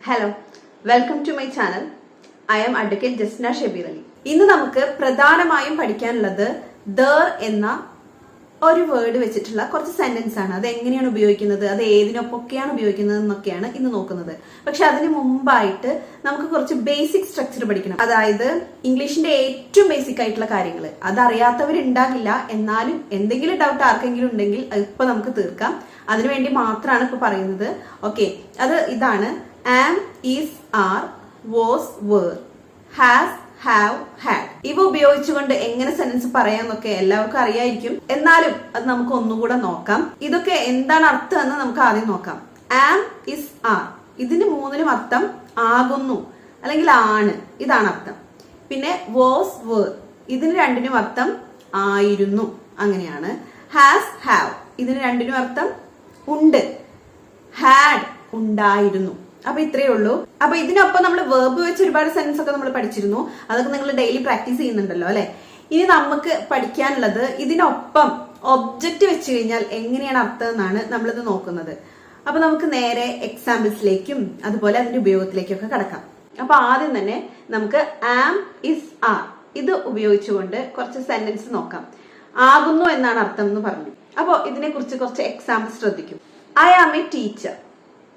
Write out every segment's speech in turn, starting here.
Hello welcome to my channel I am advocate Jasna Shabeer Ali ഇന്ന് നമുക്ക് പ്രധാനമായും പഠിക്കാനുള്ളത് ദർ എന്ന ഒരു വേർഡ് വെച്ചിട്ടുള്ള കുറച്ച് സെന്റൻസ് ആണ്. അത് എങ്ങനെയാണ് ഉപയോഗിക്കുന്നത്? അത് ഏതിനൊപ്പൊക്കെയാണ് ഉപയോഗിക്കുന്നത് എന്നൊക്കെയാണ് ഇന്ന് നോക്കുന്നത്. പക്ഷെ അതിന് മുമ്പായിട്ട് നമുക്ക് കുറച്ച് ബേസിക് സ്ട്രക്ചർ പഠിക്കണം. അതായത് ഇംഗ്ലീഷിന്റെ ഏറ്റവും ബേസിക് ആയിട്ടുള്ള കാര്യങ്ങൾ അതറിയാത്തവരുണ്ടാകില്ല. എന്നാലും എന്തെങ്കിലും ഡൗട്ട് ആർക്കെങ്കിലും ഉണ്ടെങ്കിൽ ഇപ്പൊ നമുക്ക് തീർക്കാം. അതിനുവേണ്ടി മാത്രമാണ് ഇപ്പൊ പറയുന്നത്. ഓക്കെ അത് ഇതാണ് ആം is, are, was, were, has, have, had. ഇവ ഉപയോഗിച്ചുകൊണ്ട് എങ്ങനെ സെന്റൻസ് പറയാന്നൊക്കെ എല്ലാവർക്കും അറിയായിരിക്കും. എന്നാലും അത് നമുക്ക് ഒന്നുകൂടെ നോക്കാം. ഇതൊക്കെ എന്താണ് അർത്ഥം എന്ന് നമുക്ക് ആദ്യം നോക്കാം. ആം ഇസ് ആർ ഇതിന് മൂന്നിനും അർത്ഥം ആകുന്നു. അല്ലെങ്കിൽ ആണ്. ഇതാണ് അർത്ഥം. പിന്നെ വാസ് വേർ ഇതിന് രണ്ടിനും അർത്ഥം ആയിരുന്നു. അങ്ങനെയാണ്. ഹാസ് ഹാവ് ഇതിന് രണ്ടിനും അർത്ഥം ഉണ്ട്. ഹാഡ് ഉണ്ടായിരുന്നു. അപ്പൊ ഇത്രയേ ഉള്ളൂ. അപ്പൊ ഇതിനൊപ്പം നമ്മൾ വേർബ് വെച്ച് ഒരുപാട് സെൻസ് ഒക്കെ നമ്മൾ പഠിച്ചിരുന്നു. അതൊക്കെ നിങ്ങൾ ഡെയിലി പ്രാക്ടീസ് ചെയ്യുന്നുണ്ടല്ലോ അല്ലെ? ഇനി നമുക്ക് പഠിക്കാനുള്ളത് ഇതിനൊപ്പം ഒബ്ജക്റ്റ് വെച്ച് കഴിഞ്ഞാൽ എങ്ങനെയാണ് അർത്ഥം എന്നാണ് നമ്മളിത് നോക്കുന്നത്. അപ്പൊ നമുക്ക് നേരെ എക്സാമ്പിൾസിലേക്കും അതുപോലെ അതിന്റെ ഉപയോഗത്തിലേക്കൊക്കെ കടക്കാം. അപ്പൊ ആദ്യം തന്നെ നമുക്ക് ആം ഇസ് ആർ ഇത് ഉപയോഗിച്ചുകൊണ്ട് കുറച്ച് സെന്റൻസ് നോക്കാം. ആകുന്നു എന്നാണ് അർത്ഥം എന്ന് പറഞ്ഞു. അപ്പോൾ ഇതിനെ കുറിച്ച് കുറച്ച് എക്സാമ്പിൾ ശ്രദ്ധിക്കും. ഐ ആം എ ടീച്ചർ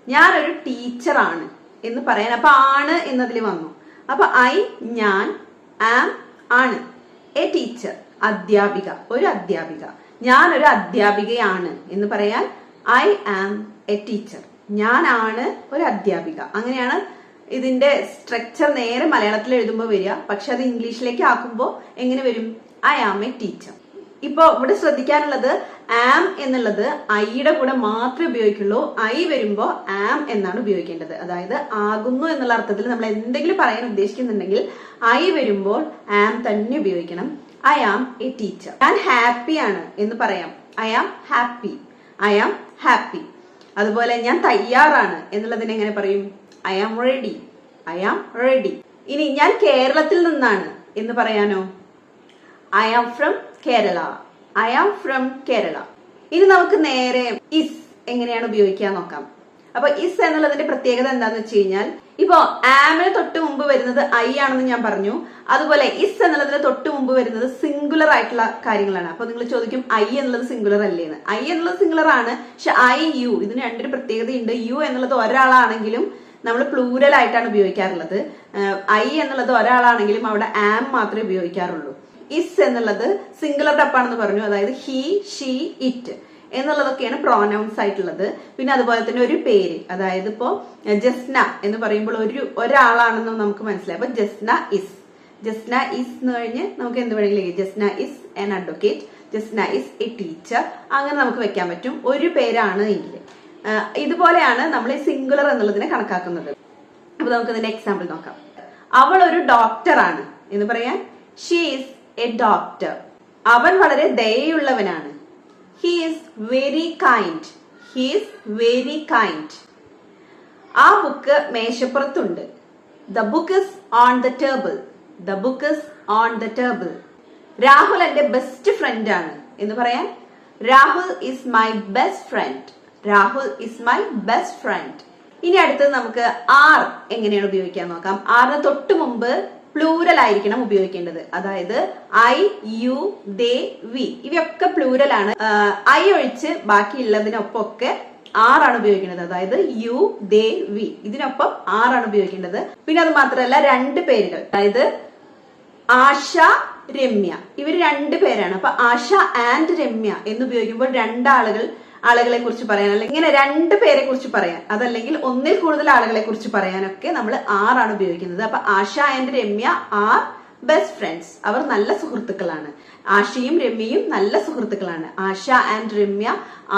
ഞാനൊരു ടീച്ചറാണ് എന്ന് പറയാൻ അപ്പൊ ആണ് എന്നതിൽ വന്നു. അപ്പൊ ഐ ഞാൻ ആം ആണ്. എ ടീച്ചർ അധ്യാപിക ഒരു അധ്യാപിക. ഞാനൊരു അധ്യാപികയാണ് എന്ന് പറയാൻ ഐ ആം എ ടീച്ചർ. ഞാനാണ് ഒരു അധ്യാപിക. അങ്ങനെയാണ് ഇതിന്റെ സ്ട്രക്ചർ നേരെ മലയാളത്തിൽ എഴുതുമ്പോൾ വരിക. പക്ഷെ അത് ഇംഗ്ലീഷിലേക്ക് ആക്കുമ്പോൾ എങ്ങനെ വരും? I am a teacher. ഇപ്പൊ ഇവിടെ ശ്രദ്ധിക്കാനുള്ളത് ആം എന്നുള്ളത് ഐയുടെ കൂടെ മാത്രമേ ഉപയോഗിക്കുള്ളൂ. ഐ വരുമ്പോ ആം എന്നാണ് ഉപയോഗിക്കേണ്ടത്. അതായത് ആകുന്നു എന്നുള്ള അർത്ഥത്തിൽ നമ്മൾ എന്തെങ്കിലും പറയാൻ ഉദ്ദേശിക്കുന്നുണ്ടെങ്കിൽ ഐ വരുമ്പോൾ ആം തന്നെ ഉപയോഗിക്കണം. ഐ ആം എ ടീച്ചർ ഞാൻ ആണ് എന്ന് പറയാം. I am happy I am happy അതുപോലെ ഞാൻ തയ്യാറാണ് എന്നുള്ളതിനെ എങ്ങനെ പറയും? I am ready I am ready ഇനി ഞാൻ കേരളത്തിൽ നിന്നാണ് എന്ന് പറയാനോ? I am from Kerala. I am from Kerala. ഇനി നമുക്ക് നേരെ ഇസ് എങ്ങനെയാണ് ഉപയോഗിക്കാൻ നോക്കാം. അപ്പൊ ഇസ് എന്നുള്ളതിന്റെ പ്രത്യേകത എന്താന്ന് വെച്ച് കഴിഞ്ഞാൽ ഇപ്പോ ആമിന് തൊട്ട് മുമ്പ് വരുന്നത് ഐ ആണെന്ന് ഞാൻ പറഞ്ഞു. അതുപോലെ ഇസ് എന്നുള്ളതിന് തൊട്ട് മുമ്പ് വരുന്നത് സിംഗുലർ ആയിട്ടുള്ള കാര്യങ്ങളാണ്. അപ്പൊ നിങ്ങൾ ചോദിക്കും ഐ എന്നുള്ളത് സിംഗുലർ അല്ലേന്ന് ഐ എന്നുള്ളത് സിംഗുലർ ആണ് പക്ഷെ ഐ യു ഇതിന് രണ്ടൊരു പ്രത്യേകതയുണ്ട്. യു എന്നുള്ളത് ഒരാളാണെങ്കിലും നമ്മൾ പ്ലൂരൽ ആയിട്ടാണ് ഉപയോഗിക്കാറുള്ളത്. ഐ എന്നുള്ളത് ഒരാളാണെങ്കിലും അവിടെ ആം മാത്രമേ ഉപയോഗിക്കാറുള്ളൂ. ഇസ് എന്നുള്ളത് സിംഗുലർ ടപ്പാണെന്ന് പറഞ്ഞു. അതായത് ഹി ഷീ ഇറ്റ് എന്നുള്ളതൊക്കെയാണ് പ്രോനൗൺസ് ആയിട്ടുള്ളത്. പിന്നെ അതുപോലെ തന്നെ ഒരു പേര്. അതായത് ഇപ്പോ ജസ്ന എന്ന് പറയുമ്പോൾ ഒരു ഒരാളാണെന്ന് നമുക്ക് മനസ്സിലായി. അപ്പൊ ജസ്ന ഇസ് ജസ്ന ഇസ് എന്ന് കഴിഞ്ഞ് നമുക്ക് എന്ത് വേണമെങ്കിലും Jasna is an advocate Jasna is a teacher അങ്ങനെ നമുക്ക് വെക്കാൻ പറ്റും. ഒരു പേരാണ് എങ്കിൽ. ഇതുപോലെയാണ് നമ്മൾ ഈ സിംഗുലർ എന്നുള്ളതിനെ കണക്കാക്കുന്നത്. അപ്പൊ നമുക്ക് ഇതിന്റെ എക്സാമ്പിൾ നോക്കാം. അവൾ ഒരു ഡോക്ടറാണ് എന്ന് പറയാൻ ഷീ ഈസ് എ ഡോക്ടർ അവൻ വളരെ ദയയുള്ളവനാണ്. He is very kind he is very kind ആ book മേശപ്പുറത്തുണ്ട്. The book is on the table the book is on the table Rahul എന്റെ ബെസ്റ്റ് ഫ്രണ്ട് ആണ്. എന്ന് പറയാൻ Rahul is my best friend Rahul is my best friend ഇനി അടുത്തത് നമുക്ക് R എങ്ങനെയാണ് ഉപയോഗിക്കാൻ നോക്കാം. ആറിന് തൊട്ട് മുമ്പ് പ്ലൂരൽ ആയിരിക്കണം ഉപയോഗിക്കേണ്ടത്. അതായത് ഐ യു ദേ വി. ഇവയൊക്കെ പ്ലൂരൽ ആണ്. ഐ ഒഴിച്ച് ബാക്കിയുള്ളതിനൊപ്പം ഒക്കെ ആറാണ് ഉപയോഗിക്കുന്നത് അതായത് യു ദേ വി. ഇതിനൊപ്പം ആറാണ് ഉപയോഗിക്കേണ്ടത്. പിന്നെ അത് മാത്രമല്ല രണ്ട് പേരുകൾ. അതായത് ആശ രമ്യ. ഇവർ രണ്ട് പേരാണ്. അപ്പൊ ആശ ആൻഡ് രമ്യ എന്ന് ഉപയോഗിക്കുമ്പോൾ രണ്ടാളുകൾ ആളുകളെ കുറിച്ച് പറയാൻ അല്ലെങ്കിൽ ഇങ്ങനെ രണ്ട് പേരെ കുറിച്ച് പറയാൻ അതല്ലെങ്കിൽ ഒന്നിൽ കൂടുതൽ ആളുകളെ കുറിച്ച് പറയാനൊക്കെ നമ്മൾ ആറാണ് ഉപയോഗിക്കുന്നത്. അപ്പൊ Asha and Ramya are best friends അവർ നല്ല സുഹൃത്തുക്കളാണ്. ആശയും രമ്യയും നല്ല സുഹൃത്തുക്കളാണ്. Asha and Ramya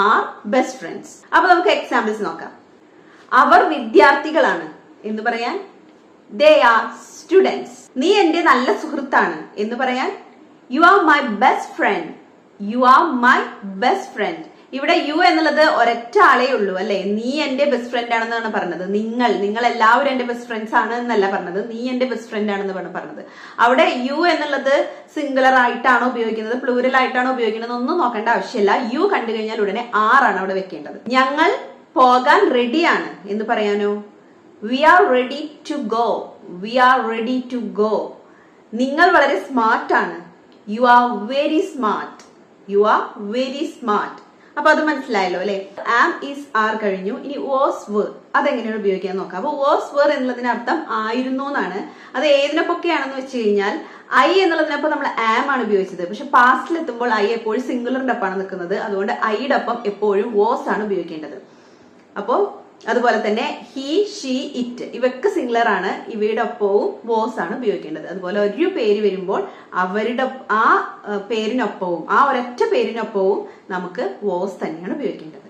are best friends അപ്പൊ നമുക്ക് എക്സാമ്പിൾസ് നോക്കാം. അവർ വിദ്യാർത്ഥികളാണ് എന്ന് പറയാൻ ദേ ആർ സ്റ്റുഡൻസ് നീ എന്റെ നല്ല സുഹൃത്താണ് എന്ന് പറയാൻ you are my best friend you are my best friend ഇവിടെ യു എന്നുള്ളത് ഒരൊറ്റ ആളേ ഉള്ളൂ അല്ലെ? നീ എന്റെ ബെസ്റ്റ് ഫ്രണ്ട് ആണെന്നാണ് പറഞ്ഞത്. നിങ്ങൾ നിങ്ങൾ എല്ലാവരും എന്റെ ബെസ്റ്റ് ഫ്രണ്ട്സ് ആണ് എന്നല്ല പറഞ്ഞത്. നീ എന്റെ ബെസ്റ്റ് ഫ്രണ്ട് ആണെന്ന് പറഞ്ഞത്. അവിടെ യു എന്നുള്ളത് സിംഗുലർ ആയിട്ടാണോ ഉപയോഗിക്കുന്നത് പ്ലൂരൽ ആയിട്ടാണോ ഉപയോഗിക്കുന്നത് ഒന്നും നോക്കേണ്ട ആവശ്യമില്ല. യു കണ്ടു കഴിഞ്ഞാൽ ഉടനെ ആറാണ് അവിടെ വെക്കേണ്ടത്. ഞങ്ങൾ പോകാൻ റെഡിയാണ് എന്ന് പറയാനോ? We are ready to go we are ready to go നിങ്ങൾ വളരെ സ്മാർട്ട് ആണ്. You are very smart you are very smart അപ്പൊ അത് മനസ്സിലായല്ലോ അല്ലെ? ആം ഈസ് ആർ കഴിഞ്ഞു. ഇനി വാസ് വേർ അതെങ്ങനെയാണ് ഉപയോഗിക്കാൻ നോക്കാം? അപ്പൊ വാസ് വേർ എന്നുള്ളതിന് അർത്ഥം ആയിരുന്നു എന്നാണ്. അത് ഏതിനൊപ്പൊക്കെയാണെന്ന് വെച്ച് കഴിഞ്ഞാൽ ഐ എന്നുള്ളതിനൊപ്പം നമ്മൾ ആം ആണ് ഉപയോഗിച്ചത്. പക്ഷെ പാസ്റ്റിൽ എത്തുമ്പോൾ ഐ എപ്പോഴും സിംഗുലറിന്റെ ഒപ്പമാണ് നിൽക്കുന്നത്. അതുകൊണ്ട് ഐയുടെ ഒപ്പം എപ്പോഴും വാസ് ആണ് ഉപയോഗിക്കേണ്ടത്. അപ്പോൾ അതുപോലെ തന്നെ ഹി ഷീ ഇറ്റ് ഇവയ്ക്ക് സിംഗുലർ ആണ്. ഇവയുടെ ഒപ്പവും വോസ് ആണ് ഉപയോഗിക്കേണ്ടത്. അതുപോലെ ഒരു പേര് വരുമ്പോൾ അവരുടെ ആ പേരിനൊപ്പവും ആ ഒരൊറ്റ പേരിനൊപ്പവും നമുക്ക് വോസ് തന്നെയാണ് ഉപയോഗിക്കേണ്ടത്.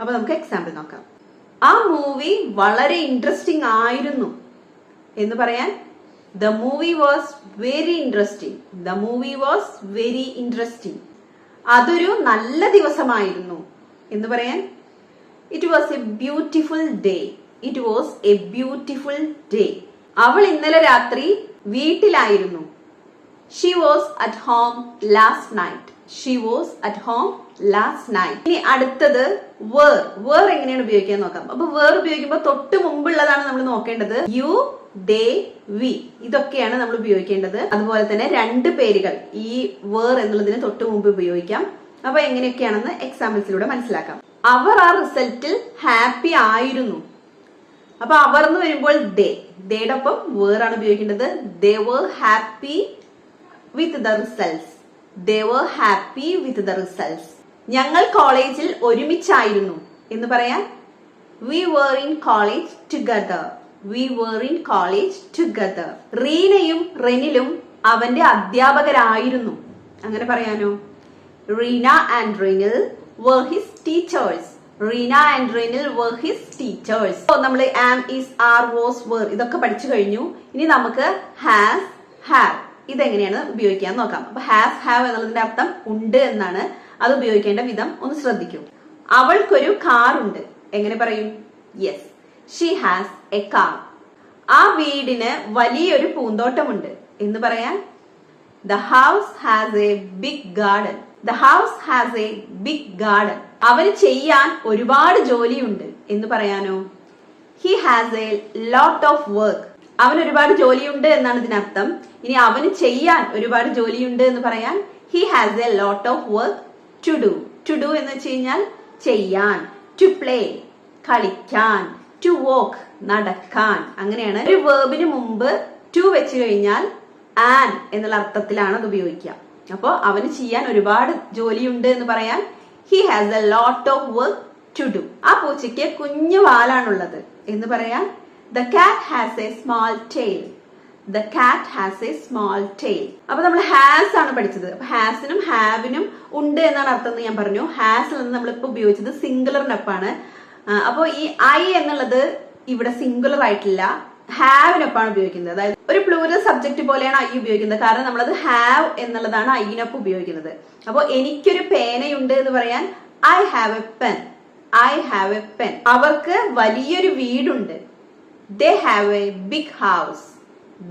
അപ്പൊ നമുക്ക് എക്സാമ്പിൾ നോക്കാം. ആ മൂവി വളരെ ഇൻട്രസ്റ്റിംഗ് ആയിരുന്നു എന്ന് പറയാൻ the movie was very interesting the movie was very interesting അതൊരു നല്ല ദിവസമായിരുന്നു എന്ന് പറയാൻ it was a beautiful day it was a beautiful day അവൾ ഇന്നലെ രാത്രി വീട്ടിലായിരുന്നു. She was at home last night she was at home last night ഇനി അടുത്തത് വേർ വേർ എങ്ങനെയാണ് ഉപയോഗിക്കാൻ നോക്കാം? അപ്പൊ വേർ ഉപയോഗിക്കുമ്പോൾ തൊട്ട് മുമ്പുള്ളതാണ് നമ്മൾ നോക്കേണ്ടത്. യു ഡേ വി ഇതൊക്കെയാണ് നമ്മൾ ഉപയോഗിക്കേണ്ടത്. അതുപോലെ തന്നെ രണ്ട് പേരുകൾ. ഈ വേർ എന്നുള്ളതിന് തൊട്ട് മുമ്പ് ഉപയോഗിക്കാം. അപ്പൊ എങ്ങനെയൊക്കെയാണെന്ന് എക്സാമ്പിൾസിലൂടെ മനസ്സിലാക്കാം. അവർ ആ റിസൾട്ടിൽ ഹാപ്പി ആയിരുന്നു. അപ്പൊ അവർ എന്ന് വരുമ്പോൾ ദേ ദേയുടെ ഒപ്പം വേർ ആണ് ഉപയോഗിക്കേണ്ടത്. They were happy with the results they were happy with the results ഞങ്ങൾ കോളേജിൽ ഒരുമിച്ചായിരുന്നു എന്ന് പറയാൻ we were in college together we were in college together റീനയും റെനിലും അവന്റെ അധ്യാപകരായിരുന്നു. അങ്ങനെ പറയാനോ? Reena and Rinil were his teachers. Reena and Rinil were his teachers നമ്മൾ am is are was were ഇതൊക്കെ പഠിച്ചു കഴിഞ്ഞു. ഇനി നമുക്ക് ഹാസ് ഹാവ് ഇതെങ്ങനെയാണ് ഉപയോഗിക്കാൻ നോക്കാം. അപ്പൊ ഹാസ് ഹാവ് എന്നുള്ളതിന്റെ അർത്ഥം ഉണ്ട് എന്നാണ്. അത് ഉപയോഗിക്കേണ്ട വിധം ഒന്ന് ശ്രദ്ധിക്കൂ. അവൾക്കൊരു കാർ ഉണ്ട്. എങ്ങനെ പറയും? Yes she has a car ആ വീടിന് വലിയൊരു പൂന്തോട്ടമുണ്ട്. എന്ന് പറയാൻ? The house has a big garden the house has a big garden അവന് ചെയ്യാൻ ഒരുപാട് ജോലിയുണ്ട്. എന്ന് പറയാനോ? He has a lot of work അവന് ഒരുപാട് ജോലിയുണ്ട് എന്നാണ് ഇതിനർത്ഥം. ഇനി അവന് ചെയ്യാൻ ഒരുപാട് ജോലിയുണ്ട് എന്ന് പറയാൻ he has a lot of work to do to do എന്ന് വെച്ച് കഴിഞ്ഞാൽ ചെയ്യാൻ ടു പ്ലേ കളിക്കാൻ ടു വോക്ക് നടക്കാൻ. അങ്ങനെയാണ്. ഒരു വേർബിന് മുമ്പ് ടു വെച്ച് കഴിഞ്ഞാൽ ആൻ എന്നുള്ള അർത്ഥത്തിലാണ് അത് ഉപയോഗിക്കുക. അപ്പോൾ അവന് ചെയ്യാൻ ഒരുപാട് ജോലിയുണ്ട് എന്ന് പറയാൻ he has a lot of work to do ആ പൂച്ചയ്ക്ക് കുഞ്ഞു വാലാണുള്ളത് എന്ന് പറയാൻ the cat has a small tail the cat has a small tail അപ്പൊ നമ്മൾ ഹാസ് ആണ് പഠിച്ചത്. അപ്പൊ ഹാസിനും ഹാവിനും ഉണ്ട് എന്നാണ് അർത്ഥം എന്ന് ഞാൻ പറഞ്ഞു. ഹാസിൽ നിന്ന് നമ്മളിപ്പോ ഉപയോഗിച്ചത് സിംഗുലറിനൊപ്പാണ് അപ്പോൾ ഈ ഐ എന്നുള്ളത് ഇവിടെ സിംഗുലർ ആയിട്ടില്ല. ഹാവിനൊപ്പാണ് ഉപയോഗിക്കുന്നത്. അതായത് ഒരു പ്ലൂരൽ സബ്ജക്ട് പോലെയാണ് ഐ ഉപയോഗിക്കുന്നത്. കാരണം നമ്മളത് ഹാവ് എന്നുള്ളതാണ് ഐനൊപ്പം ഉപയോഗിക്കുന്നത്. അപ്പോൾ എനിക്കൊരു പേനയുണ്ട് എന്ന് പറയാൻ I have a pen I have a pen അവർക്ക് വലിയൊരു വീടുണ്ട്. They have a big house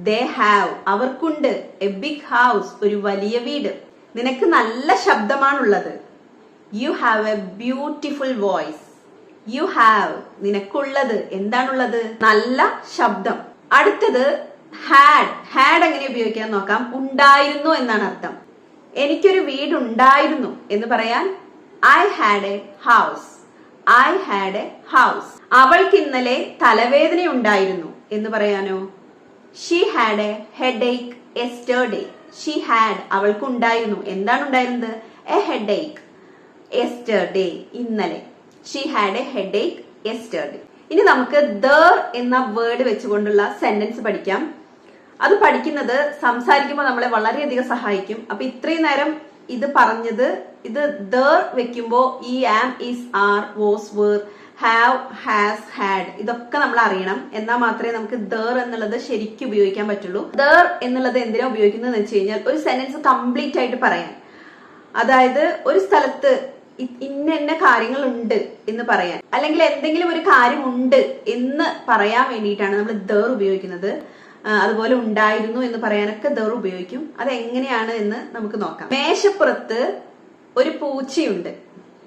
they have അവർക്കുണ്ട്. എ ബിഗ് ഹൗസ് ഒരു വലിയ വീട്. നിനക്ക് നല്ല ശബ്ദമാണുള്ളത്. You have a beautiful voice you have നിനക്കുള്ളത് എന്താണുള്ളത്? നല്ല ശബ്ദം. അടുത്തത് ഹാഡ് ഹാഡ് എങ്ങനെ ഉപയോഗിക്കാൻ നോക്കാം? ഉണ്ടായിരുന്നു എന്നാണ് അർത്ഥം. എനിക്കൊരു വീടുണ്ടായിരുന്നു എന്ന് പറയാൻ I had a house I had a house അവൾക്ക് ഇന്നലെ തലവേദന ഉണ്ടായിരുന്നു എന്ന് പറയാനോ? She had a headache yesterday she had അവൾക്ക് ഉണ്ടായിരുന്നു എന്താണ് ഉണ്ടായിരുന്നത് എ ഹെഡ് ഏക്ക് എസ്റ്റേഡേ ഇന്നലെ. She had a headache yesterday ഇനി നമുക്ക് ദർ എന്ന വേർഡ് വെച്ചുകൊണ്ടുള്ള സെന്റൻസ് പഠിക്കാം. അത് പഠിക്കുന്നത് സംസാരിക്കുമ്പോൾ നമ്മളെ വളരെയധികം സഹായിക്കും. അപ്പൊ ഇത്രയും നേരം ഇത് പറഞ്ഞത് ഇത് ദർ വെക്കുമ്പോൾ ഈ am is are was were have has had ഇതൊക്കെ നമ്മൾ അറിയണം. എന്നാൽ മാത്രമേ നമുക്ക് ദർ എന്നുള്ളത് ശരിക്കും ഉപയോഗിക്കാൻ പറ്റുള്ളൂ. ദർ എന്നുള്ളത് എന്തിനാ ഉപയോഗിക്കുന്നത് വെച്ച് കഴിഞ്ഞാൽ ഒരു സെന്റൻസ് കംപ്ലീറ്റ് ആയിട്ട് പറയാൻ. അതായത് ഒരു സ്ഥലത്ത് ഇന്ന ഇന്ന കാര്യങ്ങൾ ഉണ്ട് എന്ന് പറയാൻ. അല്ലെങ്കിൽ എന്തെങ്കിലും ഒരു കാര്യം ഉണ്ട് എന്ന് പറയാൻ വേണ്ടിയിട്ടാണ് നമ്മൾ ദർ ഉപയോഗിക്കുന്നത്. അതുപോലെ ഉണ്ടായിരുന്നു എന്ന് പറയാനൊക്കെ ദർ ഉപയോഗിക്കും. അത് എങ്ങനെയാണ് എന്ന് നമുക്ക് നോക്കാം. മേശപ്പുറത്ത് ഒരു പൂച്ചയുണ്ട്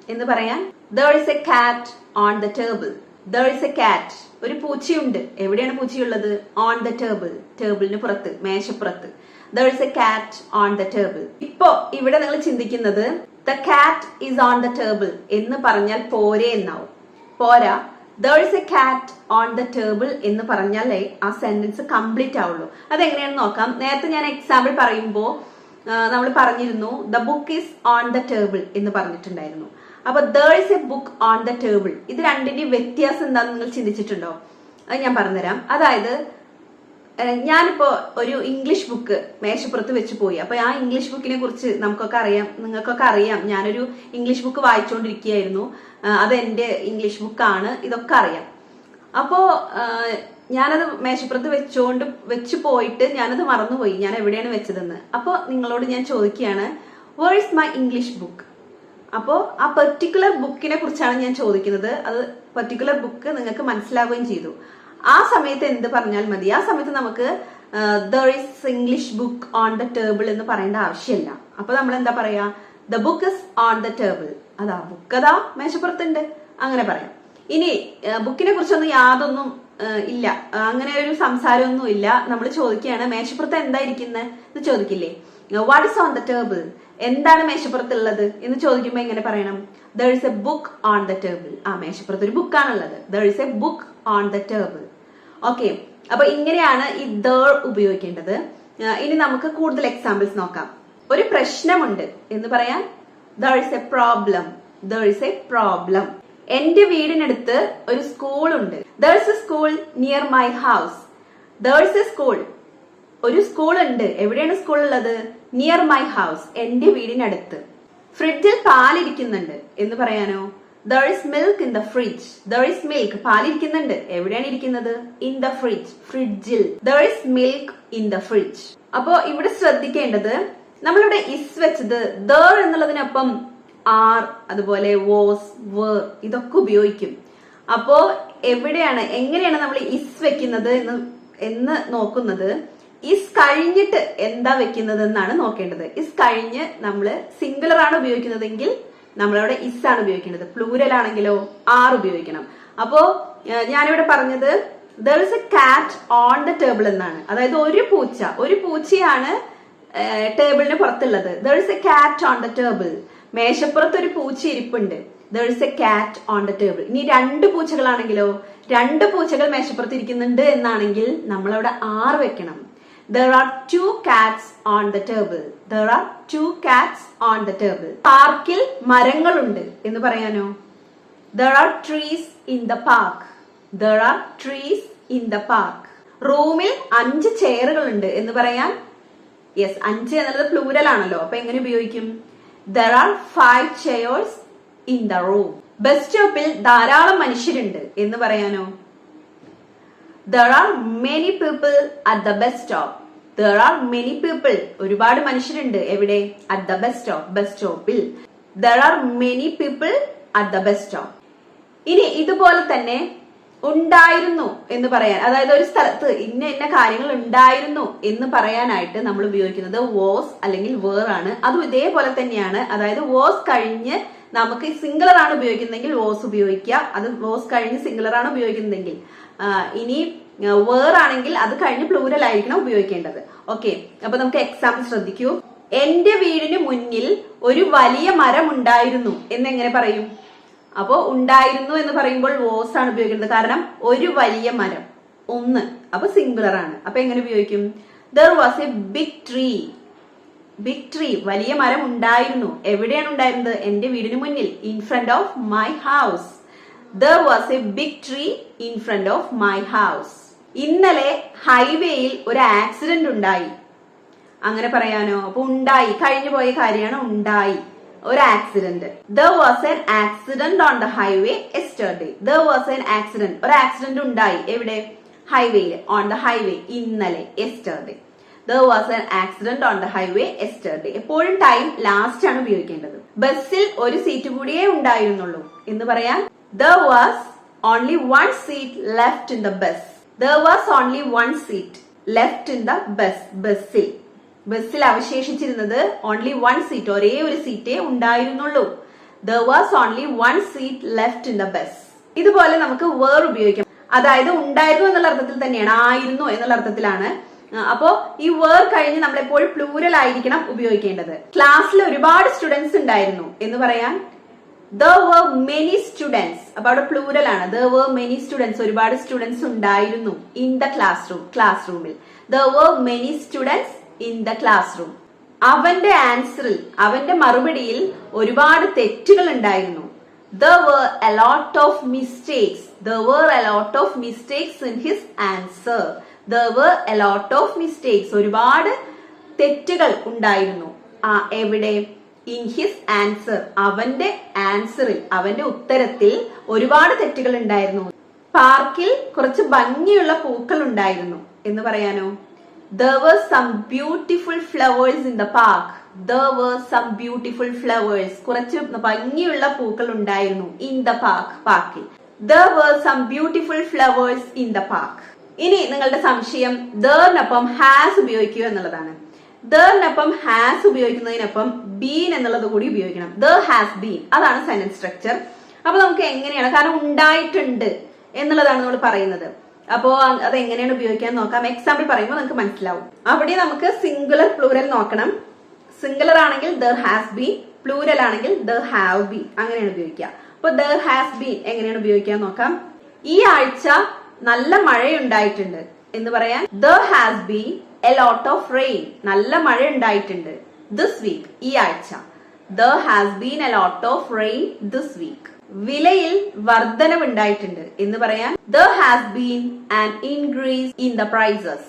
എന്ന് പറയാൻ. There is a cat on the table there is a cat ഒരു പൂച്ചയുണ്ട്. എവിടെയാണ് പൂച്ചയുള്ളത്? ഓൺ ദ ടേബിൾ ടേബിളിന് പുറത്ത് മേശപ്പുറത്ത്. There is a cat on the table ഇപ്പോ ഇവിടെ നിങ്ങൾ ചിന്തിക്കുന്നത് the cat is on the table എന്ന് പറഞ്ഞാൽ പോരെ എന്നാവും. പോരാ. There is a cat on the table എന്ന് പറഞ്ഞാലേ ആ സെന്റൻസ് കംപ്ലീറ്റ് ആവുള്ളൂ. അതെങ്ങനെയാണെന്ന് നോക്കാം. നേരത്തെ ഞാൻ എക്സാമ്പിൾ പറയുമ്പോൾ നമ്മൾ പറഞ്ഞിരുന്നു the book is on the table എന്ന് പറഞ്ഞിട്ടുണ്ടായിരുന്നു. അപ്പൊ there is a book on the table ഇത് രണ്ടിന്റെയും വ്യത്യാസം എന്താണെന്ന് നിങ്ങൾ ചിന്തിച്ചിട്ടുണ്ടോ? അത് ഞാൻ പറഞ്ഞുതരാം. അതായത് ഞാനിപ്പോ ഒരു ഇംഗ്ലീഷ് ബുക്ക് മേശപ്പുറത്ത് വെച്ച് പോയി. അപ്പൊ ആ ഇംഗ്ലീഷ് ബുക്കിനെ കുറിച്ച് നമുക്കൊക്കെ അറിയാം. നിങ്ങൾക്കൊക്കെ അറിയാം. ഞാനൊരു ഇംഗ്ലീഷ് ബുക്ക് വായിച്ചുകൊണ്ടിരിക്കുകയായിരുന്നു അത് എന്റെ ഇംഗ്ലീഷ് ബുക്കാണ് ഇതൊക്കെ അറിയാം. അപ്പോ ഞാനത് മേശപ്പുറത്ത് വെച്ചുകൊണ്ട് വെച്ച് പോയിട്ട് ഞാനത് മറന്നുപോയി. ഞാൻ എവിടെയാണ് വെച്ചതെന്ന്. അപ്പോ നിങ്ങളോട് ഞാൻ ചോദിക്കുകയാണ് where is my English book അപ്പോ ആ പെർട്ടിക്കുലർ ബുക്കിനെ കുറിച്ചാണ് ഞാൻ ചോദിക്കുന്നത്. അത് പെർട്ടിക്കുലർ ബുക്ക് നിങ്ങൾക്ക് മനസ്സിലാവുകയും ചെയ്തു. ആ സമയത്ത് എന്ത് പറഞ്ഞാൽ മതി. ആ സമയത്ത് നമുക്ക് there is English book on the table എന്ന് പറയേണ്ട ആവശ്യമില്ല. അപ്പൊ നമ്മൾ എന്താ പറയാ? The book is on the table അതാ ബുക്ക് അതാ മേശപ്പുറത്തുണ്ട്. അങ്ങനെ പറയാം. ഇനി ബുക്കിനെ കുറിച്ചൊന്നും യാതൊന്നും ഇല്ല. അങ്ങനെ ഒരു സംസാരമൊന്നും ഇല്ല. നമ്മൾ ചോദിക്കുകയാണ് മേശപ്പുറത്ത് എന്തായിരിക്കുന്നത് എന്ന് ചോദിക്കില്ലേ? What is on the table എന്താണ് മേശപ്പുറത്തുള്ളത് എന്ന് ചോദിക്കുമ്പോൾ എങ്ങനെ പറയണം? There is a book on the table ആ മേശപ്പുറത്ത് ഒരു ബുക്കാണുള്ളത് there is a book on the table okay അപ്പൊ ഇങ്ങനെയാണ് ഈ ദർ ഉപയോഗിക്കേണ്ടത്. ഇനി നമുക്ക് കൂടുതൽ എക്സാമ്പിൾസ് നോക്കാം. ഒരു പ്രശ്നമുണ്ട് എന്ന് പറയാൻ there is a problem there is a problem എന്റെ വീടിനടുത്ത് ഒരു സ്കൂൾ ഉണ്ട്. There is a school near my house there is a school ഒരു സ്കൂൾ ഉണ്ട്. എവിടെയാണ് സ്കൂൾ ഉള്ളത്? നിയർ മൈ ഹൗസ് എന്റെ വീടിനടുത്ത്. ഫ്രിഡ്ജിൽ പാലിരിക്കുന്നുണ്ട്. എന്ന് പറയാനോ? There is milk in the fridge there is milk പാലിരിക്കുന്നുണ്ട്. എവിടെയാണ് ഇരിക്കുന്നത്? ഇൻ ദ ഫ്രിഡ്ജ് ഫ്രിഡ്ജിൽ there is milk in the fridge അപ്പോ ഇവിടെ ശ്രദ്ധിക്കേണ്ടത് നമ്മളിവിടെ ഇസ് വെച്ചത് ദർ എന്നുള്ളതിനൊപ്പം ആർ അതുപോലെ വോസ് വേർ ഇതൊക്കെ ഉപയോഗിക്കും. അപ്പോ എവിടെയാണ് എങ്ങനെയാണ് നമ്മൾ ഇസ് വെക്കുന്നത് എന്ന് എന്ന് നോക്കുന്നത്? ഇസ് കഴിഞ്ഞിട്ട് എന്താ വെക്കുന്നത് എന്നാണ് നോക്കേണ്ടത്. ഇസ് കഴിഞ്ഞ് നമ്മൾ സിംഗുലർ ആണ് ഉപയോഗിക്കുന്നതെങ്കിൽ നമ്മളവിടെ ഇസ് ആണ് ഉപയോഗിക്കേണ്ടത്. പ്ലൂരൽ ആണെങ്കിലോ ആർ ഉപയോഗിക്കണം. അപ്പോ ഞാനിവിടെ പറഞ്ഞത് there is a cat on the table എന്നാണ്. അതായത് ഒരു പൂച്ച ഒരു പൂച്ചയാണ് ടേബിളിന് പുറത്തുള്ളത്. There is a cat on the table മേശപ്പുറത്ത് ഒരു പൂച്ച ഇരിപ്പുണ്ട്. There is a cat on the table ഇനി രണ്ട് പൂച്ചകളാണെങ്കിലോ രണ്ട് പൂച്ചകൾ മേശപ്പുറത്ത് ഇരിക്കുന്നുണ്ട് എന്നാണെങ്കിൽ നമ്മളവിടെ ആറ് വെക്കണം. There are two cats on the table there are two cats on the table പാർക്കിൽ മരങ്ങളുണ്ട്. എന്ന് പറയാനോ? There are trees in the park there are trees in the park റൂമിൽ അഞ്ച് ചെയറുകളുണ്ട്. എന്ന് പറയാൻ? യെസ് അഞ്ച് എന്നുള്ളത് പ്ലൂരൽ ആണല്ലോ. അപ്പൊ എങ്ങനെ ഉപയോഗിക്കും? There are five chairs in the room bus സ്റ്റോപ്പിൽ ധാരാളം മനുഷ്യരുണ്ട്. എന്ന് പറയാനോ? There are many people at the bus stop there are many people ഒരുപാട് മനുഷ്യരുണ്ട് എവിടെ? At the bus stop bus സ്റ്റോപ്പിൽ there are many people at the bus stop ഇനി ഇതുപോലെ തന്നെ ഉണ്ടായിരുന്നു എന്ന് പറയാൻ അതായത് ഒരു സ്ഥലത്ത് ഇന്ന ഇന്ന കാര്യങ്ങൾ ഉണ്ടായിരുന്നു എന്ന് പറയാനായിട്ട് നമ്മൾ ഉപയോഗിക്കുന്നത് വോസ് അല്ലെങ്കിൽ വേർ ആണ്. അതും ഇതേപോലെ തന്നെയാണ്. അതായത് വോസ് കഴിഞ്ഞ് നമുക്ക് സിംഗുലർ ആണ് ഉപയോഗിക്കുന്നതെങ്കിൽ വോസ് ഉപയോഗിക്കുക. അത് വോസ് കഴിഞ്ഞ് സിംഗുലർ ആണ് ഉപയോഗിക്കുന്നതെങ്കിൽ ഇനി വേർ ആണെങ്കിൽ അത് കഴിഞ്ഞ് പ്ലൂരൽ ആയിരിക്കണം ഉപയോഗിക്കേണ്ടത്. ഓക്കെ. അപ്പൊ നമുക്ക് എക്സാമ്പിൾ ശ്രദ്ധിക്കൂ. എന്റെ വീടിന് മുന്നിൽ ഒരു വലിയ മരം ഉണ്ടായിരുന്നു എന്നെങ്ങനെ പറയും? അപ്പോ ഉണ്ടായിരുന്നു എന്ന് പറയുമ്പോൾ വോസ് ആണ് ഉപയോഗിക്കുന്നത്. കാരണം ഒരു വലിയ മരം. ഒന്ന്. അപ്പൊ സിംഗുലർ ആണ് അപ്പൊ എങ്ങനെ ഉപയോഗിക്കും? There was a big tree big tree വലിയ മരം ഉണ്ടായിരുന്നു. എവിടെയാണ് ഉണ്ടായിരുന്നത്? എന്റെ വീടിന് മുന്നിൽ in front of my house there was a big tree in front of my house ഇന്നലെ ഹൈവേയിൽ ഒരു ആക്സിഡന്റ് ഉണ്ടായി. അങ്ങനെ പറയാനോ? അപ്പൊ ഉണ്ടായി. കഴിഞ്ഞു പോയ കാര്യമാണ് ഉണ്ടായി. ഒരു accident there was an accident on the highway yesterday there was an accident ഒരു ആക്സിഡന്റ് ഉണ്ടായി. എവിടെ? ഹൈവേയിൽ ഓൺ ദ ഹൈവേ ഇന്നലെ yesterday there was an accident on the highway yesterday എപ്പോഴും ടൈം ലാസ്റ്റ് ആണ് ഉപയോഗിക്കേണ്ടത്. ബസ്സിൽ ഒരു സീറ്റ് കൂടിയേ ഉണ്ടായിരുന്നുള്ളൂ. എന്ന് പറയാൻ there was only one seat left in the bus there was only one seat left in the bus ബസ്സിൽ. ബസ്സിൽ അവശേഷിച്ചിരുന്നത് ഓൺലി വൺ സീറ്റ് ഒരേ ഒരു സീറ്റേ ഉണ്ടായിരുന്നുള്ളൂ. There was only one seat left in the bus ഇതുപോലെ നമുക്ക് വേർ ഉപയോഗിക്കാം. അതായത് ഉണ്ടായിരുന്നു എന്നുള്ള അർത്ഥത്തിൽ തന്നെയാണ് ആയിരുന്നു എന്നുള്ള അർത്ഥത്തിലാണ് അപ്പോ ഈ വേർ കഴിഞ്ഞ് നമ്മൾ എപ്പോഴും പ്ലൂരൽ ആയിരിക്കണം ഉപയോഗിക്കേണ്ടത്. ക്ലാസ്സിൽ ഒരുപാട് സ്റ്റുഡൻസ് ഉണ്ടായിരുന്നു. എന്ന് പറയാൻ ദ വർ മെനി സ്റ്റുഡൻസ് അപ്പൊ അവിടെ പ്ലൂരൽ ആണ്. ദ വർ മെനി സ്റ്റുഡൻസ് ഒരുപാട് സ്റ്റുഡൻസ് ഉണ്ടായിരുന്നു in the classroom class റൂമിൽ there were many students in the classroom അവന്റെ ആൻസറിൽ അവന്റെ മറുപടിയിൽ ഒരുപാട് തെറ്റുകൾ ഉണ്ടായിരുന്നു. There were a lot of mistakes there were a lot of mistakes in his answer there were a lot of mistakes ഒരുപാട് തെറ്റുകൾ ഉണ്ടായിരുന്നു ആ എവിടെ ഇൻ ഹിസ് ആൻസർ അവന്റെ ആൻസറിൽ അവന്റെ ഉത്തരത്തിൽ ഒരുപാട് തെറ്റുകൾ ഉണ്ടായിരുന്നു പാർക്കിൽ കുറച്ച് ഭംഗിയുള്ള പൂക്കൾ ഉണ്ടായിരുന്നു എന്ന് പറയാനോ there were some beautiful flowers in the park. There were some beautiful flowers. കുറച്ച് ഭംഗിയുള്ള പൂക്കൾ ഉണ്ടായിരുന്നു ഇൻ ദ പാർക്ക് പാർക്കിൽ There were some beautiful flowers in the park. ഇനി നിങ്ങളുടെ സംശയം ദറിനൊപ്പം ഹാസ് ഉപയോഗിക്കുക എന്നുള്ളതാണ്. ദറിനൊപ്പം ഹാസ് ഉപയോഗിക്കുന്നതിനൊപ്പം ബീൻ എന്നുള്ളത് കൂടി ഉപയോഗിക്കണം. ദ ഹാസ് ബീൻ അതാണ് സെന്റൻസ് സ്ട്രക്ചർ അപ്പൊ നമുക്ക് എങ്ങനെയാണ്? കാരണം ഉണ്ടായിട്ടുണ്ട് എന്നുള്ളതാണ് നമ്മൾ പറയുന്നത്. അപ്പോ അത് എങ്ങനെയാണ് ഉപയോഗിക്കാൻ നോക്കാം. എക്സാമ്പിൾ പറയുമ്പോൾ നമുക്ക് മനസ്സിലാവും. അവിടെ നമുക്ക് സിംഗുലർ പ്ലൂരൽ നോക്കണം. സിംഗുലർ ആണെങ്കിൽ ദർ ഹാസ് ബീൻ പ്ലൂരൽ ആണെങ്കിൽ ദർ ഹാവ് ബീൻ അങ്ങനെയാണ് ഉപയോഗിക്കുക. അപ്പൊ ദർ ഹാസ് ബീൻ എങ്ങനെയാണ് ഉപയോഗിക്കാൻ നോക്കാം. ഈ ആഴ്ച നല്ല മഴയുണ്ടായിട്ടുണ്ട്. എന്ന് പറയാൻ there has been a lot of rain നല്ല മഴ ഉണ്ടായിട്ടുണ്ട് ദിസ് വീക്ക് ഈ ആഴ്ച. There has been a lot of rain this week വിലയിൽ വർധനവുണ്ടായിട്ടുണ്ട് എന്ന് പറയാൻ there has been an increase in the prices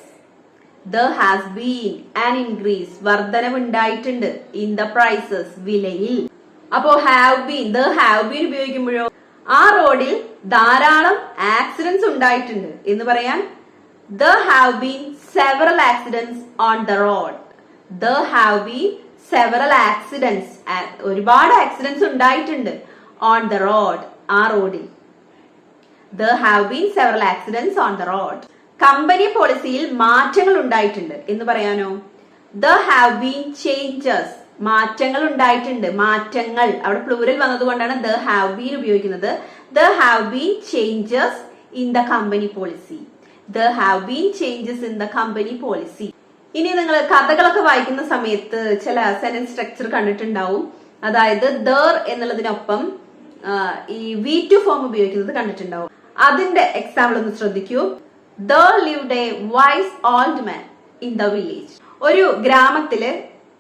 there has been an increase വർധനവുണ്ടായിട്ടുണ്ട്. In the prices വിലയിൽ. അപ്പോ have been there have been ഉപയോഗിക്കുമ്പോഴോ? ആ റോഡിൽ ധാരാളം ആക്സിഡൻസ് ഉണ്ടായിട്ടുണ്ട്. എന്ന് പറയാൻ there have been several accidents on the road there have been several accidents ഒരുപാട് accidents ഉണ്ടായിട്ടുണ്ട് ഓൺ ദ റോഡ് ആ റോഡിൽ. There have been several accidents on the road company പോളിസിയിൽ മാറ്റങ്ങൾ ഉണ്ടായിട്ടുണ്ട്. എന്ന് പറയാനോ? ദ ഹാവ് ബീൻ ചേഞ്ചസ് മാറ്റങ്ങൾ ഉണ്ടായിട്ടുണ്ട്. മാറ്റങ്ങൾ. അവിടെ പ്ലൂരൽ വന്നതുകൊണ്ടാണ് ദ ഹാവ് ബീൻ ഉപയോഗിക്കുന്നത്. There have been changes in the company policy there have been changes in the company policy ഇനി നിങ്ങൾ കഥകളൊക്കെ വായിക്കുന്ന സമയത്ത് ചില സെന്റൻസ് സ്ട്രക്ചർ കണ്ടിട്ടുണ്ടാവും. അതായത് ദർ എന്നുള്ളതിനൊപ്പം ഈ വി ടു ഫോം ഉപയോഗിക്കുന്നത് കണ്ടിട്ടുണ്ടാവും. അതിന്റെ എക്സാമ്പിൾ ഒന്ന് ശ്രദ്ധിക്കൂ. There lived a wise old man in the village. ഒരു ഗ്രാമത്തിൽ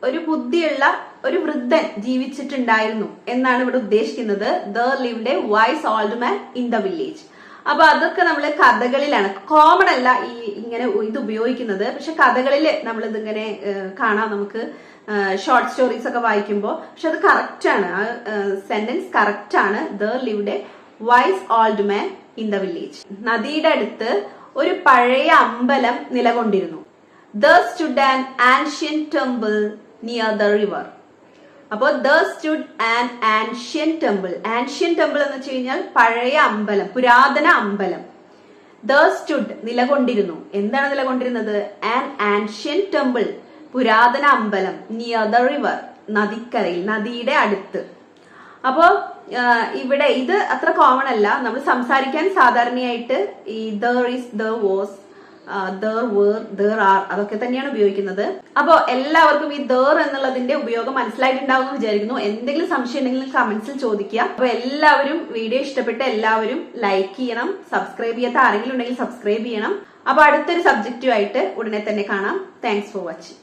ഒരു ബുദ്ധിയുള്ള ഒരു വൃദ്ധൻ ജീവിച്ചിട്ടുണ്ടായിരുന്നു എന്നാണ് ഇവിടെ ഉദ്ദേശിക്കുന്നത്. There lived a wise old man in the village. അപ്പൊ അതൊക്കെ നമ്മൾ കഥകളിലാണ്. കോമൺ അല്ല ഈ ഇങ്ങനെ ഇത് ഉപയോഗിക്കുന്നത്. പക്ഷെ കഥകളിൽ നമ്മൾ ഇതിങ്ങനെ കാണാം നമുക്ക്. ഷോർട്ട് സ്റ്റോറീസ് ഒക്കെ വായിക്കുമ്പോൾ പക്ഷെ അത് കറക്റ്റ് ആണ്. ആ സെന്റൻസ് കറക്റ്റ് ആണ്. There lived a wise old man in the village. നദിയുടെ അടുത്ത് ഒരു പഴയ അമ്പലം നിലകൊണ്ടിരുന്നു. There stood an ancient temple near the river അപ്പോ there stood an ancient temple ancient temple എന്ന് വെച്ച് കഴിഞ്ഞാൽ പഴയ അമ്പലം പുരാതന അമ്പലം. ദ സ്റ്റുഡ് നിലകൊണ്ടിരുന്നു. എന്താണ് നിലകൊണ്ടിരുന്നത്? ആൻ ആൻഷ്യൻ ടെമ്പിൾ പുരാതന അമ്പലം നിയർ ദ റിവർ നദിക്കരയിൽ നദിയുടെ അടുത്ത്. അപ്പോ ആ, ഇവിടെ ഇത് അത്ര കോമൺ അല്ല. നമ്മൾ സംസാരിക്കാൻ സാധാരണയായിട്ട് ഈ there is there was there were there are അതൊക്കെ തന്നെയാണ് ഉപയോഗിക്കുന്നത്. അപ്പോ എല്ലാവർക്കും ഈ ദർ എന്നുള്ളതിന്റെ ഉപയോഗം മനസ്സിലായിട്ടുണ്ടാവും എന്ന് വിചാരിക്കുന്നു. എന്തെങ്കിലും സംശയം ഉണ്ടെങ്കിൽ കമന്റ്സിൽ ചോദിക്കുക. അപ്പൊ എല്ലാവരും വീഡിയോ ഇഷ്ടപ്പെട്ട് എല്ലാവരും ലൈക്ക് ചെയ്യണം. സബ്സ്ക്രൈബ് ചെയ്യാത്ത ആരെങ്കിലും ഉണ്ടെങ്കിൽ സബ്സ്ക്രൈബ് ചെയ്യണം. അപ്പൊ അടുത്തൊരു സബ്ജക്റ്റുമായിട്ട് ഉടനെ തന്നെ കാണാം. Thanks for watching